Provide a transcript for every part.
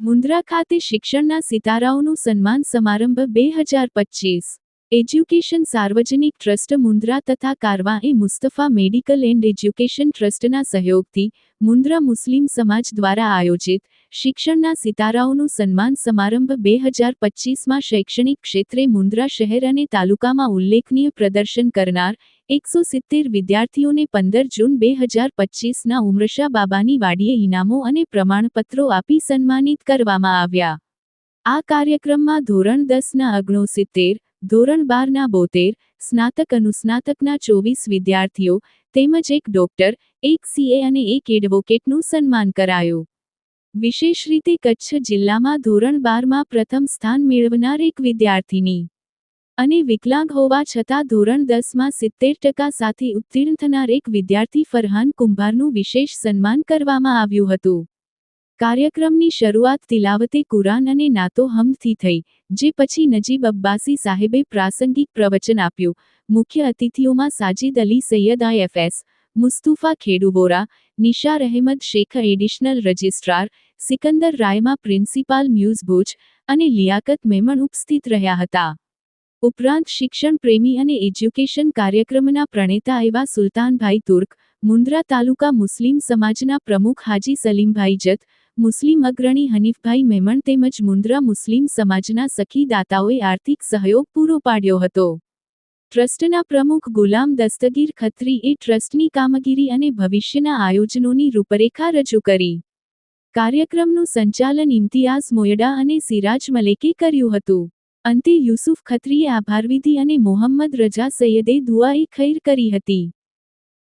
મુન્દ્રા ખાતે શિક્ષણના સિતારાઓનું સન્માન સમારંભ બે હજાર પચીસ એજ્યુકેશન સાર્વજનિક ટ્રસ્ટ મુન્દ્રા તથા Karwa e Mustafa medical and education ટ્રસ્ટના સહયોગથી મુન્દ્રા મુસ્લિમ સમાજ દ્વારા આયોજિત શિક્ષણના સિતારાઓનું સન્માન સમારંભ બે હજાર પચીસમાં શૈક્ષણિક ક્ષેત્રે મુન્દ્રા શહેર અને તાલુકામાં ઉલ્લેખનીય પ્રદર્શન કરનાર એકસો સિત્તેર વિદ્યાર્થીઓને પંદર જૂન બે હજાર પચીસના ઉમરશા બાબાની વાડીએ ઇનામો અને પ્રમાણપત્રો આપી સન્માનિત કરવામાં આવ્યા. આ કાર્યક્રમમાં ધોરણ દસના અગણોસિત્તેર ધોરણ બારના બોતેર, સ્નાતક અનુસ્નાતકના ચોવીસ વિદ્યાર્થીઓ, તેમજ એક ડોક્ટર, એક સીએ અને એક એડવોકેટનું સન્માન કરાયું. વિશેષ રીતે કચ્છ જિલ્લામાં ધોરણ બારમાં પ્રથમ સ્થાન મેળવનાર એક વિદ્યાર્થીની. અને વિકલાંગ હોવા છતાં ધોરણ દસમાં સિત્તેર ટકા સાથે ઉત્તીર્ણ થનાર એક વિદ્યાર્થી ફરહાન કુંભારનું વિશેષ સન્માન કરવામાં આવ્યું હતું. કાર્યક્રમની શરૂઆત તિલાવતે કુરાન અને નાતો હમદથી થઈ, જે પછી નજીબ અબ્બાસી સાહેબે પ્રાસંગિક પ્રવચન આપ્યું. મુખ્ય અતિથિઓમાં Sajid Ali Syed IFS Mustufa Khedubora Nishar Ahmed Shaikh additional registrar Sikandar રાયમાં principal મ્યુઝ ભુજ અને લિયાકત મેમણ ઉપસ્થિત રહ્યા હતા ઉપરાંત શિક્ષણ પ્રેમી અને એજ્યુકેશન કાર્યક્રમના પ્રણેતા એવા સુલતાનભાઈ તુર્ક મુન્દ્રા તાલુકા મુસ્લિમ સમાજના પ્રમુખ હાજી સલીમભાઈ જત મુસ્લિમ અગ્રણી હનીફભાઈ મેમણ તેમજ મુન્દ્રા મુસ્લિમ સમાજના સખી દાતાઓએ આર્થિક સહયોગ પૂરો પાડ્યો હતો ટ્રસ્ટના પ્રમુખ ગુલામ દસ્તગીર ખત્રી એ ટ્રસ્ટની કામગીરી અને ભવિષ્યના આયોજનોની રૂપરેખા રજૂ કરી. કાર્યક્રમનું સંચાલન ઇમ્તિયાઝ મોયડા અને સિરાજ મલેકે કર્યું હતું. અંતે યુસુફ ખત્રીએ આભારવિધિ અને મોહમ્મદ રજા સૈયદે દુઆએ ખૈર કરી હતી.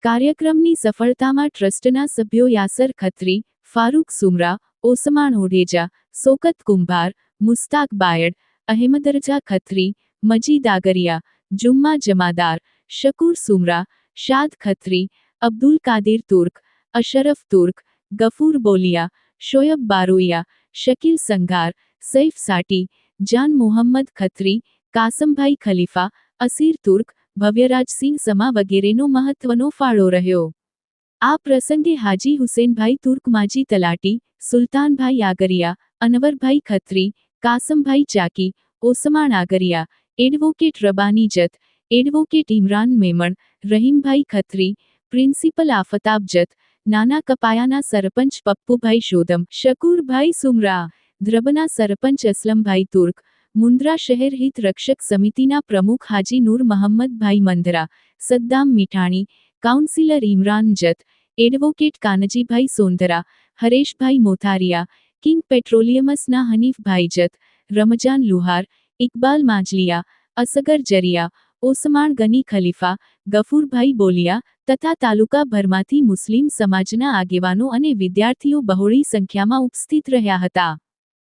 કાર્યક્રમની સફળતામાં ટ્રસ્ટના સભ્યો યાસર ખત્રી, ફારૂક સુમરા ઓસમાણ ઓઢેજા, સોકત કુંભાર, મુસ્તાક બાયડ અહેમદરજા ખત્રી, મજીદ આગરિયા જુમ્મા જમાદાર, શકુર સુમરા, શાદ ખત્રી, અબ્દુલ કાદિર તુર્ક, અશરફ તુર્ક, ગફૂર બોલિયા શોયબ બારોયા, શકીલ સંઘાર, સૈફ સાટી, જાન મોહમ્મદ ખત્રી, કાસમભાઈ ખલીફા, અસીર તુર્ક ભવ્યરાજસિંહ સમા વગેરેનો મહત્વનો ફાળો રહ્યો. આ પ્રસંગે હાજી હુસેનભાઈ તુર્ક માજી તલાટી, Sultanbhai Agariya, અનવરભાઈ Khatri, Kasambhai Chaki Osman Agariya advocate Rabbani Jat advocate Imran Memon Rahimbhai Khatri principal Aftab Jat નાના કપાયાના સરપંચ પપ્પુભાઈ શોધમ શકુરભાઈ સુમરા દ્રબના સરપંચ અસલમભાઈ તુર્ક મુન્દ્રા શહેર હિત રક્ષક સમિતિના પ્રમુખ હાજી નૂર મહમ્મદભાઈ Mandhra Saddam Mithani councillor Imran Jat advocate Kanjibhai Sondara Hareshbhai Motharia king પેટ્રોલિયમસના હનીફભાઈ જત રમજાન લુહાર ઇકબાલ માજલિયા, અસગર જરિયા ઓસમાણ ગની ખલીફા, ગફૂરભાઈ બોલિયા તથા તાલુકાભરમાંથી મુસ્લિમ સમાજના આગેવાનો અને વિદ્યાર્થીઓ બહોળી સંખ્યામાં ઉપસ્થિત રહ્યા હતા.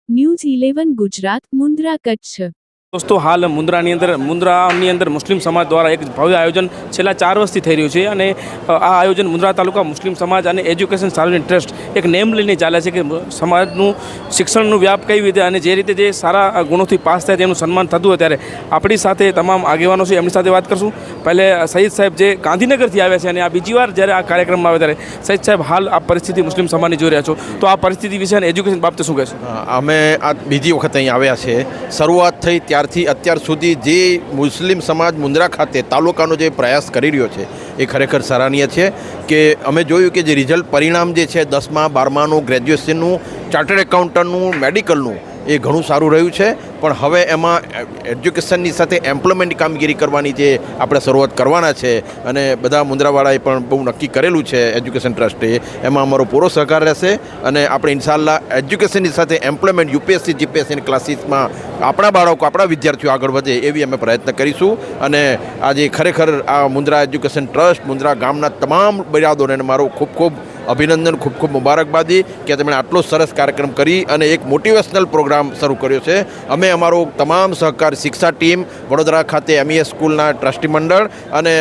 News eleven Gujarat, Mundra, Kutch. દોસ્તો, હાલ મુન્દ્રાની અંદર મુન્દ્રાની અંદર મુસ્લિમ સમાજ દ્વારા એક ભવ્ય આયોજન છેલ્લા ચાર વર્ષથી થઈ રહ્યું છે અને આ આયોજન મુન્દ્રા તાલુકા મુસ્લિમ સમાજ અને એજ્યુકેશન સાર્વજનિક ટ્રસ્ટ એક નેમ લઈને ચાલે છે કે સમાજનું શિક્ષણનું વ્યાપ કઈ રીતે અને જે રીતે જે સારા ગુણોથી પાસ થાય તેનું સન્માન થતું હોય ત્યારે આપણી સાથે તમામ આગેવાનો છે, એમની સાથે વાત કરશું. પહેલે સઈદ સાહેબ જે ગાંધીનગરથી આવ્યા છે અને આ બીજી વાર જ્યારે આ કાર્યક્રમમાં આવે ત્યારે સઈદ સાહેબ, હાલ આ પરિસ્થિતિ મુસ્લિમ સમાજની જોઈ રહ્યા છો. તો આ પરિસ્થિતિ વિશે અને એજ્યુકેશન બાબતે શું કહેશો? અમે આ બીજી વખત અહીં આવ્યા છે. શરૂઆત થઈ ત્યારથી અત્યાર સુધી જે મુસ્લિમ સમાજ મુંદ્રા ખાતે તાલુકાનો જે પ્રયાસ કરી રહ્યો છે, એ ખરેખર સરાહનીય છે કે અમે જોયું કે જે રિઝલ્ટ પરિણામ જે છે, દસમા, બારમાનું ગ્રેજ્યુએશનનું ચાર્ટર્ડ એકાઉન્ટન્ટનું મેડિકલનું એ ઘણું સારું રહ્યું છે. પણ હવે એમાં એજ્યુકેશનની સાથે એમ્પ્લોયમેન્ટ કામગીરી કરવાની જે આપણે શરૂઆત કરવાના છે અને બધા મુંદ્રાવાળાએ પણ બહુ નક્કી કરેલું છે એજ્યુકેશન ટ્રસ્ટે. એમાં અમારો પૂરો સહકાર રહેશે અને આપણે ઇન્શાલ્લા એજ્યુકેશનની સાથે એમ્પ્લોયમેન્ટ, યુપીએસસી જીપીએસસીની ક્લાસીસમાં આપણા બાળકો, આપણા વિદ્યાર્થીઓ આગળ વધે એવી અમે પ્રયત્ન કરીશું. અને આજે ખરેખર આ મુંદ્રા એજ્યુકેશન ટ્રસ્ટ, મુંદ્રા ગામના તમામ બિરાદોને મારો ખૂબ ખૂબ અભિનંદન ખૂબ ખૂબ મુબારકબાદી કે તેમણે આટલો સરસ કાર્યક્રમ કરી અને એક મોટિવેશનલ પ્રોગ્રામ શરૂ કર્યો છે. અમે અમારો તમામ સહકાર શિક્ષા ટીમ વડોદરા ખાતે એમઈએસ સ્કૂલના ટ્રસ્ટી મંડળ અને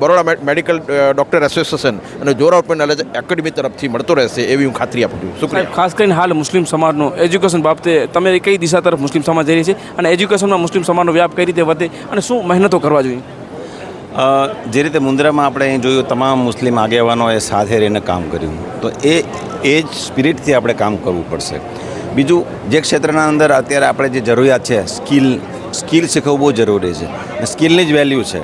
બરોડા મેડિકલ ડૉક્ટર એસોસિએશન અને જોરા ઓપન નોલેજ એકેડમી તરફથી મળતો રહેશે એવી હું ખાતરી આપું છું. શુક્રિયા. ખાસ કરીને હાલ મુસ્લિમ સમાજનો એજ્યુકેશન બાબતે તમે કઈ દિશા તરફ મુસ્લિમ સમાજ જઈ રહી છે? અને એજ્યુકેશનમાં મુસ્લિમ સમાજનો વ્યાપ કઈ રીતે વધે? અને શું મહેનતો કરવા જોઈએ? જે રીતે મુન્દ્રામાં આપણે અહીં જોયું, તમામ મુસ્લિમ આગેવાનોએ સાથે રહીને કામ કર્યું. તો એ એ જ સ્પિરિટથી આપણે કામ કરવું પડશે. બીજું, જે ક્ષેત્રના અંદર અત્યારે આપણે જે જરૂરિયાત છે, સ્કિલ સ્કિલ શીખવવું બહુ જરૂરી છે. સ્કિલની જ વેલ્યુ છે.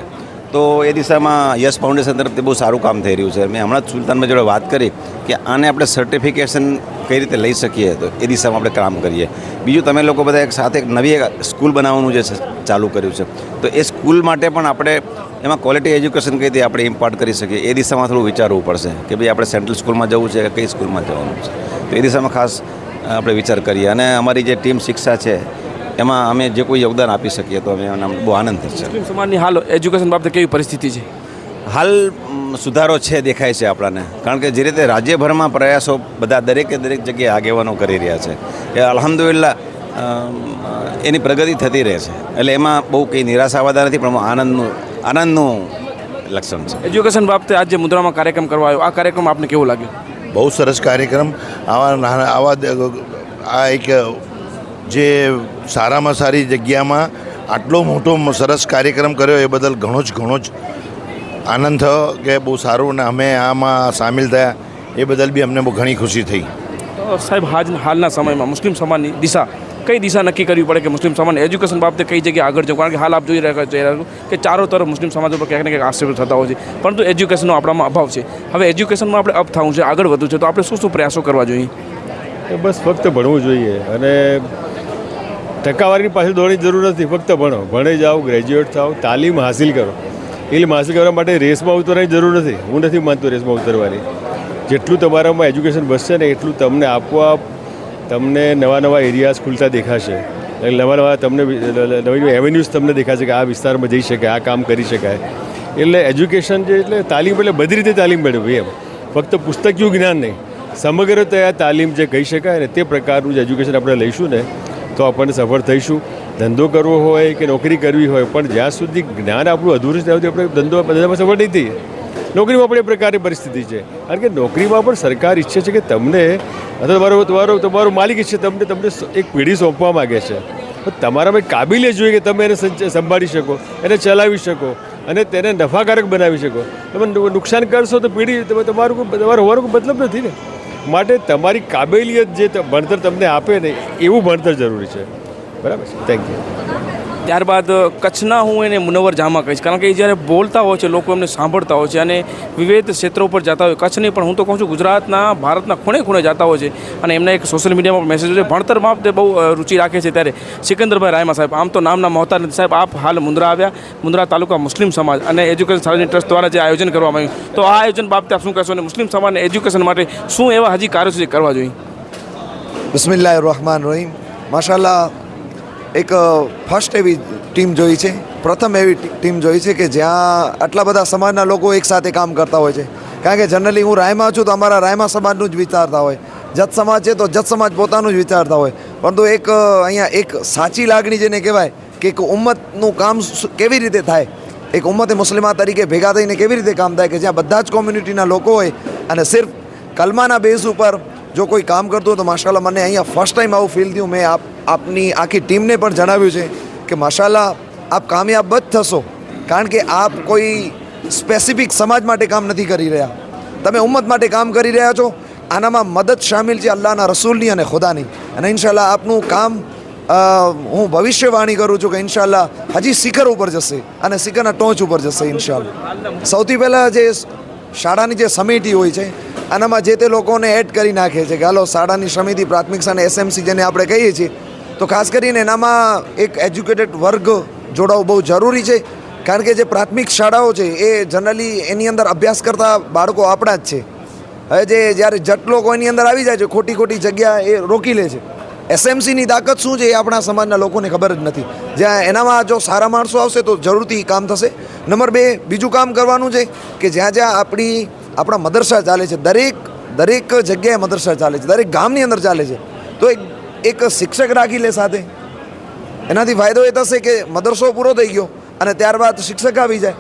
તો એ દિશામાં યસ ફાઉન્ડેશન તરફથી બહુ સારું કામ થઈ રહ્યું છે. મેં હમણાં જ સુલતાનભાઈ જોડે વાત કરી કે આને આપણે સર્ટિફિકેશન કઈ રીતે લઈ શકીએ, તો એ દિશામાં આપણે કામ કરીએ. બીજું, તમે લોકો બધા એક સાથે એક નવી એક સ્કૂલ બનાવવાનું જે ચાલુ કર્યું છે. તો એ સ્કૂલ માટે પણ આપણે એમાં ક્વોલિટી એજ્યુકેશન કઈ રીતે આપણે ઇમ્પાર્ટ કરી શકીએ? એ દિશામાં થોડું વિચારવું પડશે કે ભાઈ આપણે સેન્ટ્રલ સ્કૂલમાં જવું છે કે કઈ સ્કૂલમાં જવાનું છે? તો એ દિશામાં ખાસ આપણે વિચાર કરીએ. અને અમારી જે ટીમ શિક્ષા છે એમાં અમે જે કોઈ યોગદાન આપી શકીએ તો અમે એના બહુ આનંદ થશે. સમાજની હાલ એજ્યુકેશન બાબતે કેવી પરિસ્થિતિ છે? હાલ સુધારો છે દેખાય છે આપણાને. કારણ કે જે રીતે રાજ્યભરમાં પ્રયાસો બધા દરેકે દરેક જગ્યાએ આગેવાનો કરી રહ્યા છે. એ અલહમદુલિલ્લાહ એની પ્રગતિ થતી રહે છે. એટલે એમાં બહુ કંઈ નિરાશા આવતા નથી પણ આનંદનું આનંદનું લક્ષણ છે. એજ્યુકેશન બાબતે આજે મુદ્રામાં કાર્યક્રમ કરવા આવ્યો. આ કાર્યક્રમ આપને કેવો લાગ્યો? બહુ સરસ કાર્યક્રમ. આવા નાના આવા આ એક જે સારામાં સારી જગ્યામાં આટલો મોટો સરસ કાર્યક્રમ કર્યો એ બદલ ઘણો જ ઘણો જ આનંદ થયો કે બહુ સારું ને અમે આમાં સામેલ થયા. એ બદલ બી અમને બહુ ઘણી ખુશી થઈ. સાહેબ હાલ હાલના સમયમાં મુસ્લિમ સમાજની દિશા કઈ દિશા નક્કી કરવી પડે કે મુસ્લિમ સમાજ એજ્યુકેશન બાબતે કઈ જગ્યાએ આગળ જવું? કારણ કે હાલ આપ જોઈ રહ્યા છો કે ચારો તરફ મુસ્લિમ સમાજ ઉપર ક્યાંક ને ક્યાંક આક્ષેપો થતા હોય છે. પરંતુ એજ્યુકેશનનો આપણામાં અભાવ છે. હવે એજ્યુકેશનમાં આપણે અપ થવું છે આગળ વધવું છે. તો આપણે શું શું પ્રયાસો કરવા જોઈએ? બસ ફક્ત ભણવું જોઈએ. અને ટકાવારીની પાછળ દોડવાની જરૂર નથી. ફક્ત ભણો. ભણે જાઓ ગ્રેજ્યુએટ થાઓ, તાલીમ હાસિલ કરો. ઇલ્મ હાસિલ કરવા માટે રેસમાં ઉતરવાની જરૂર નથી. હું નથી માનતો રેસમાં ઉતરવાની. જેટલું તમારામાં એજ્યુકેશન વધશે ને એટલું તમને આપોઆપ તમને નવા નવા એરિયાઝ ખુલતા દેખાશે. નવા નવા તમને નવી નવી એવેન્યુઝ તમને દેખાશે કે આ વિસ્તારમાં જઈ શકાય, આ કામ કરી શકાય. એટલે એજ્યુકેશન જે એટલે તાલીમ એટલે બધી રીતે તાલીમ મેળવવી એમ. ફક્ત પુસ્તકીયું જ્ઞાન નહીં. સમગ્રતયા તાલીમ જે કહી શકાય ને તે પ્રકારનું જે એજ્યુકેશન આપણે લઈશું ને, તો આપણને સફળ થઈશું. ધંધો કરવો હોય કે નોકરી કરવી હોય, પણ જ્યાં સુધી જ્ઞાન આપણું અધૂરું છે, ત્યાં સુધી આપણે ધંધો, ધંધામાં સફળ નહીં થઈએ. નોકરીમાં પણ એ પ્રકારની પરિસ્થિતિ છે. કારણ કે નોકરીમાં પણ સરકાર ઈચ્છે છે કે તમને, અથવા તમારો તમારો તમારો માલિક ઈચ્છે તમને તમને એક પેઢી સોંપવા માગે છે. તમારામાં કાબિલિયત જોઈએ કે તમે એને સંભાળી શકો, એને ચલાવી શકો, અને તેને નફાકારક બનાવી શકો. તમે નુકસાન કરશો તો પેઢી, તમે- તમારું તમારું હોવાનું મતલબ નથી ને. માટે તમારી કાબેલિયત જે ભણતર તમને આપે ને, એવું ભણતર જરૂરી છે. બરાબર છે? થેન્ક યુ ત્યારબાદ કચ્છના હું એને મુનવર જામા કહીશ. કારણ કે એ જ્યારે બોલતા હોય છે, લોકો એમને સાંભળતા હોય છે અને વિવિધ ક્ષેત્રો પર જતા હોય. કચ્છની પણ હું તો કહું છું, ગુજરાતના, ભારતના ખૂણે ખૂણે જતા હોય છે અને એમના એક સોશિયલ મીડિયામાં મેસેજ છે. ભણતર તે બહુ રૂચિ રુચિ રાખે છે ત્યારે સિકંદરભાઈ રાયમા સાહેબ. આમ તો નામના મહોતા નથી સાહેબ. આપ હાલ મુન્દ્રા આવ્યા. મુન્દ્રા તાલુકા મુસ્લિમ સમાજ અને એજ્યુકેશન સાર્વજનિક ટ્રસ્ટ દ્વારા જે આયોજન કરવામાં આવ્યું. તો આ આયોજન બાબતે આપ શું કહેશો અને મુસ્લિમ સમાજને એજ્યુકેશન માટે શું એવા હજી કાર્યો છે કરવા જોઈએ? બિસ્મિલ્લાહ રહમાન રહીમ માશાલ્લાહ એક ફર્સ્ટ એવી ટીમ જોઈ છે. પ્રથમ એવી ટીમ જોઈ છે કે જ્યાં આટલા બધા સમાજના લોકો એકસાથે કામ કરતા હોય છે. કારણ કે જનરલી હું રાયમાં છું તો અમારા રાયમા સમાજનું જ વિચારતા હોય. જત સમાજ છે તો જત સમાજ પોતાનું જ વિચારતા હોય. પરંતુ એક અહીંયા એક સાચી લાગણી જેને કહેવાય કે એક ઉમ્મતનું કામ કેવી રીતે થાય? એક ઉમ્મતે મુસ્લિમા તરીકે ભેગા થઈને કેવી રીતે કામ થાય કે જ્યાં બધા જ કોમ્યુનિટીના લોકો હોય અને સિર્ફ કલમાના બેઝ ઉપર જો કોઈ કામ કરતું તો માશાલ્લાહ મને અહીંયા ફર્સ્ટ ટાઈમ આવું ફીલ થયું. મેં આપ આપની આખી ટીમને પણ જણાવ્યું છે કે માશાલ્લાહ આપ કામયાબ જ થશો. કારણ કે આપ કોઈ સ્પેસિફિક સમાજ માટે કામ નથી કરી રહ્યા. તમે ઉમ્મત માટે કામ કરી રહ્યા છો. આનામાં મદદ સામેલ છે અલ્લાહના રસૂલની અને ખુદાની. અને ઇન્શાલ્લાહ આપનું કામ હું ભવિષ્યવાણી કરું છું કે ઇન્શાલ્લાહ હજી શિખર ઉપર જશે અને શિખરના ટોચ ઉપર જશે ઇન્શાલ્લાહ સૌથી પહેલાં જે શાળાની જે સમિતિ હોય છે આનામાં જે તે લોકોને એડ કરી નાખે છે કે હાલો, શાળાની સમિતિ, પ્રાથમિક અને એસએમસી જેને આપણે કહીએ છીએ, તો ખાસ કરીને એનામાં એક એજ્યુકેટેડ વર્ગ જોડાવો બહુ જરૂરી છે. કારણ કે જે પ્રાથમિક શાળાઓ છે, એ જનરલી એની અંદર અભ્યાસ કરતા બાળકો આપણા જ છે. હવે જે જ્યારે જટ લોકો એની અંદર આવી જાય છે, ખોટી ખોટી જગ્યા એ રોકી લે છે. એસએમસીની તાકાત શું છે એ આપણા સમાજના લોકોને ખબર જ નથી. જ્યાં એનામાં જો સારા માણસો આવશે તો જરૂરથી કામ થશે. નંબર બે, બીજું કામ કરવાનું છે કે જ્યાં જ્યાં આપણી આપણા મદરસા ચાલે છે. દરેક દરેક જગ્યાએ મદરસા ચાલે છે. દરેક ગામની અંદર ચાલે છે. તો એક એક શિક્ષક રાખી લે સાથે. એનાથી ફાયદો એ થશે કે મદરસો પૂરો થઈ ગયો અને ત્યારબાદ શિક્ષક આવી જાય.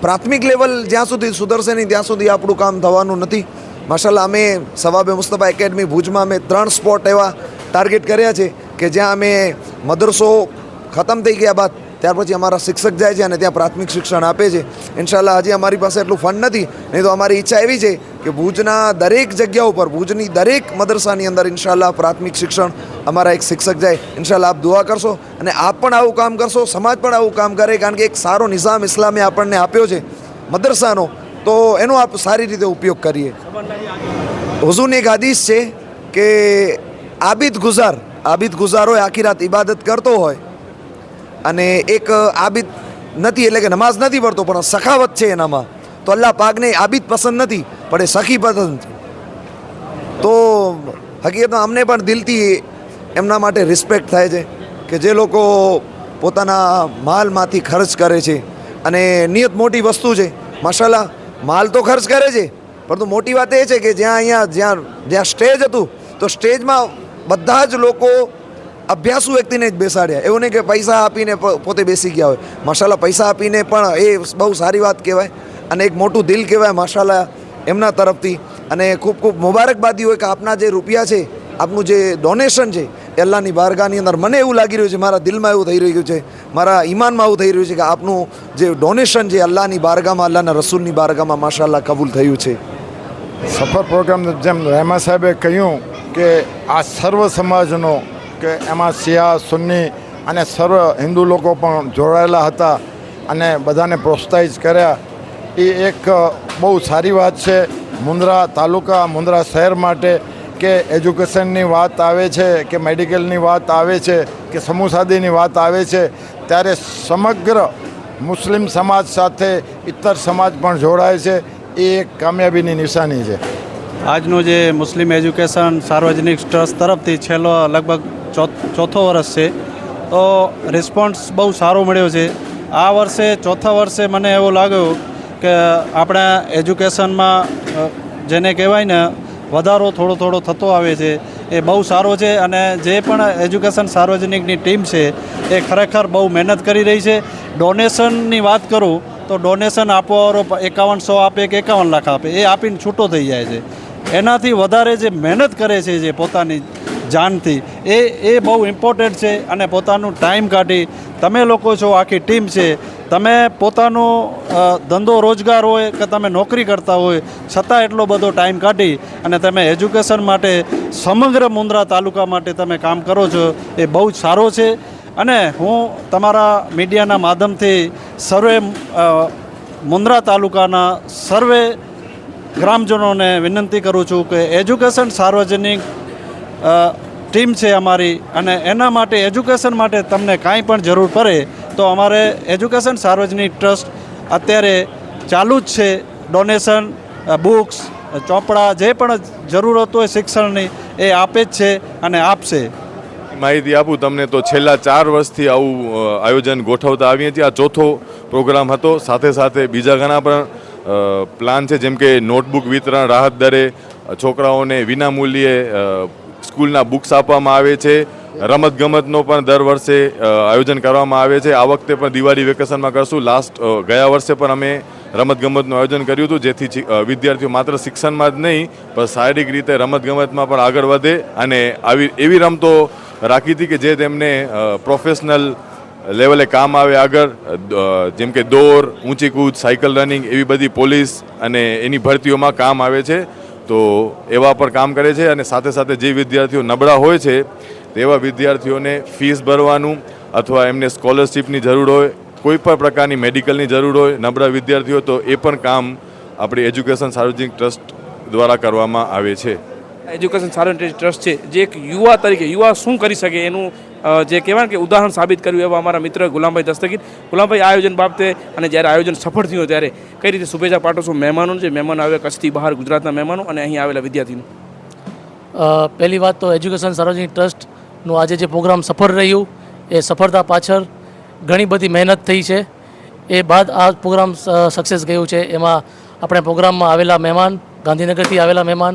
પ્રાથમિક લેવલ જ્યાં સુધી સુધરશે નહીં, ત્યાં સુધી આપણું કામ થવાનું નથી. માશાલ્લા અમે સવાબે મુસ્તફા એકેડમી ભુજમાં અમે ત્રણ સ્પોટ એવા ટાર્ગેટ કર્યા છે કે જ્યાં અમે મદરસો ખતમ થઈ ગયા બાદ ત્યાર પછી અમારા શિક્ષક જાય છે અને ત્યાં પ્રાથમિક શિક્ષણ આપે છે. ઇન્શાલ્લાહ હજી અમારી પાસે એટલું ફંડ નથી, નહીં તો અમારી ઈચ્છા એવી છે કે ભુજના દરેક જગ્યા ઉપર, ભુજની દરેક મદરસાની અંદર ઇન્શાલ્લાહ પ્રાથમિક શિક્ષણ અમારા એક શિક્ષક જાય. ઇન્શાલ્લાહ આપ દુઆ કરશો અને આપ પણ આવું કામ કરશો, સમાજ પણ આવું કામ કરે, કારણ કે એક સારો નિઝામ ઇસ્લામે આપણને આપ્યો છે મદરસાનો, તો એનો આપ સારી રીતે ઉપયોગ કરીએ. હુઝુરની એક હાદીસ છે કે આબિદ ગુઝાર, આબિદ ગુઝારો હોય આખી રાત ઇબાદત કરતો હોય અને એક આબિદ નથી, એટલે કે નમાઝ નથી પડતો, પણ સખાવત છે એનામાં. તો અલ્લાહ પાકને આબિદ પસંદ નથી, પણ એ સખી પસંદ છે. તો હકીકતમાં અમને પણ દિલથી એમના માટે રિસ્પેક્ટ થાય છે કે જે લોકો પોતાના માલમાંથી ખર્ચ કરે છે. અને નિયત મોટી વસ્તુ છે. મસાલા માલ તો ખર્ચ કરે છે. પરંતુ મોટી વાત એ છે કે જ્યાં અહીંયા, જ્યાં જ્યાં સ્ટેજ હતું, તો સ્ટેજમાં બધા જ લોકો અભ્યાસુ વ્યક્તિને જ બેસાડ્યા. એવું નહીં કે પૈસા આપીને પોતે બેસી ગયા હોય. માશાલા પૈસા આપીને પણ એ બહુ સારી વાત કહેવાય. અને એક મોટું દિલ કહેવાય માશાલા એમના તરફથી. અને ખૂબ ખૂબ મુબારકબાદી હોય કે આપના જે રૂપિયા છે, આપનું જે ડોનેશન છે, એ અલ્લાહની બારગાહની અંદર મને એવું લાગી રહ્યું છે, મારા દિલમાં એવું થઈ રહ્યું છે, મારા ઈમાનમાં એવું થઈ રહ્યું છે કે આપનું જે ડોનેશન છે અલ્લાહની બારગામાં અલ્લાહના રસૂલની બારગામાં માશાલ્લાહ કબૂલ થયું છે. સફર પ્રોગ્રામ જેમ રહેમા સાહેબે કહ્યું કે આ સર્વ સમાજનો કે એમાં શિયા, સુન્ની અને સર્વ હિન્દુ લોકો પણ જોડાયેલા હતા અને બધાને પ્રોત્સાહિત કર્યા. એ એક બહુ સારી વાત છે મુન્દ્રા તાલુકા મુન્દ્રા શહેર માટે કે એજ્યુકેશનની વાત આવે છે, કે મેડિકલની વાત આવે છે, કે સમૂહ સાદીની વાત આવે છે, ત્યારે સમગ્ર મુસ્લિમ સમાજ સાથે ઇતર સમાજ પણ જોડાય છે. એ એક કામયાબીની નિશાની છે. આજનું જે મુસ્લિમ એજ્યુકેશન સાર્વજનિક ટ્રસ્ટ તરફથી છેલ્લો લગભગ ચોથો વર્ષ છે, તો રિસ્પોન્સ બહુ સારો મળ્યો છે. આ વર્ષે, ચોથા વર્ષે મને એવું લાગ્યું કે આપણા એજ્યુકેશનમાં જેને કહેવાય ને, વધારો થોડો થોડો થતો આવે છે. એ બહુ સારો છે અને જે પણ એજ્યુકેશન સાર્વજનિકની ટીમ છે, એ ખરેખર બહુ મહેનત કરી રહી છે. ડોનેશનની વાત કરું, તો ડોનેશન આપવાવાળો એકાવનસો આપે કે એકાવન લાખ આપે, એ આપીને છૂટો થઈ જાય છે. એનાથી વધારે જે મહેનત કરે છે જે પોતાની જાનથી, એ એ બહુ ઇમ્પોર્ટન્ટ છે અને પોતાનું ટાઈમ કાઢી, તમે લોકો છો, આખી ટીમ છે, તમે પોતાનો ધંધો રોજગાર હોય કે તમે નોકરી કરતા હોય, છતાં એટલો બધો ટાઈમ કાઢી અને તમે એજ્યુકેશન માટે, સમગ્ર મુન્દ્રા તાલુકા માટે તમે કામ કરો છો, એ બહુ જ સારો છે. અને હું તમારા મીડિયાના માધ્યમથી સર્વે મુન્દ્રા તાલુકાના સર્વે ગ્રામજનોને વિનંતી કરું છું કે એજ્યુકેશન સાર્વજનિક ટીમ છે અમારી અને એના માટે, એજ્યુકેશન માટે તમને કાંઈ પણ જરૂર પડે તો અમારે એજ્યુકેશન સાર્વજનિક ટ્રસ્ટ અત્યારે ચાલુ જ છે. ડોનેશન બુક્સ ચોપડા, જે પણ જરૂરત હોય શિક્ષણની, એ આપે જ છે અને આપશે. માહિતી આપું તમને તો છેલ્લા ચાર વર્ષથી આવું આયોજન ગોઠવતા આવીએ છીએ. આ ચોથો પ્રોગ્રામ હતો. સાથે સાથે બીજા ઘણા પણ પ્લાન છે જેમ કે નોટબુક વિતરણ, રાહત દરે, છોકરાઓને વિનામૂલ્યે સ્કૂલના બુક્સ આપવામાં આવે છે. રમતગમતનો પણ દર વર્ષે આયોજન કરવામાં આવે છે. આ વખતે પણ દિવાળી વેકેશનમાં કરશું. લાસ્ટ ગયા વર્ષે પણ અમે રમતગમતનું આયોજન કર્યું હતું. જેથી વિદ્યાર્થીઓ માત્ર શિક્ષણમાં જ નહીં, પણ શારીરિક રીતે રમતગમતમાં પણ આગળ વધે અને આવી, એવી રમતો રાખી હતી કે જે તેમને પ્રોફેશનલ લેવલે કામ આવે આગળ. જેમ કે દોર, ઊંચી કૂદ, સાયકલ રનિંગ એવી બધી પોલીસ અને એની ભરતીઓમાં કામ આવે છે. તો એવા પર કામ કરે છે અને સાથે સાથે જે વિદ્યાર્થીઓ નબળા હોય છે, તેવા વિદ્યાર્થીઓને ફીસ ભરવાનું અથવા એમને સ્કોલરશીપની જરૂર હોય, કોઈ પણ પ્રકારની મેડિકલની જરૂર હોય, નબળા વિદ્યાર્થીઓ, તો એ પણ કામ આપણી એજ્યુકેશન સાર્વજનિક ટ્રસ્ટ દ્વારા કરવામાં આવે છે. એજ્યુકેશન સાર્વજનિક ટ્રસ્ટ છે, જે એક યુવા તરીકે, યુવા શું કરી શકે એનું જે કહેવાય કે ઉદાહરણ સાબિત કર્યું એવા અમારા મિત્ર ગુલામભાઈ દસ્તગીર ગુલામભાઈ આયોજન બાબતે અને જ્યારે આયોજન સફળ થયું ત્યારે કઈ રીતે શુભેચ્છા પાઠવશો મહેમાનો છે મહેમાનો આવ્યા, કચ્છથી બહાર ગુજરાતના મહેમાનો અને અહીં આવેલા વિદ્યાર્થીઓ પહેલી વાત તો એજ્યુકેશન સાર્વજનિક ટ્રસ્ટનું આજે જે પ્રોગ્રામ સફળ રહ્યું, એ સફળતા પાછળ ઘણી બધી મહેનત થઈ છે. એ બાદ આ પ્રોગ્રામ સક્સેસ ગયું છે. એમાં આપણે પ્રોગ્રામમાં આવેલા મહેમાન, ગાંધીનગરથી આવેલા મહેમાન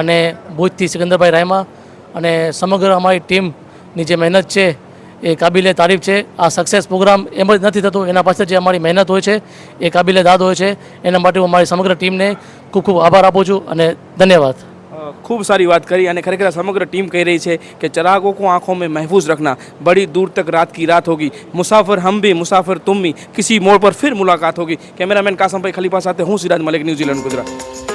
અને ભુજથી સિકંદરભાઈ રાયમા અને સમગ્ર અમારી ટીમની જે મહેનત છે એ કાબિલે તારીફ છે આ સક્સેસ પ્રોગ્રામ એમ જ નથી થતો એના પાછળ જે અમારી મહેનત હોય છે એ કાબિલે દાદ હોય છે એના માટે હું મારી સમગ્ર ટીમને ખૂબ ખૂબ આભાર આપું છું અને ધન્યવાદ અ, खूब सारी बात करी અને ખરેખર આ સમગ્ર ટીમ કહી રહી છે કે ચરાગો को आंखों में महफूज रखना बड़ी दूर तक रात की रात होगी मुसाफिर हम भी मुसाफिर तुम भी किसी मोड़ पर फिर मुलाकात होगी कैमरामैन कासम भाई खलीफा સાથે હું સિરાજ મલિક ન્યૂઝીલેન્ડ ગુજરાત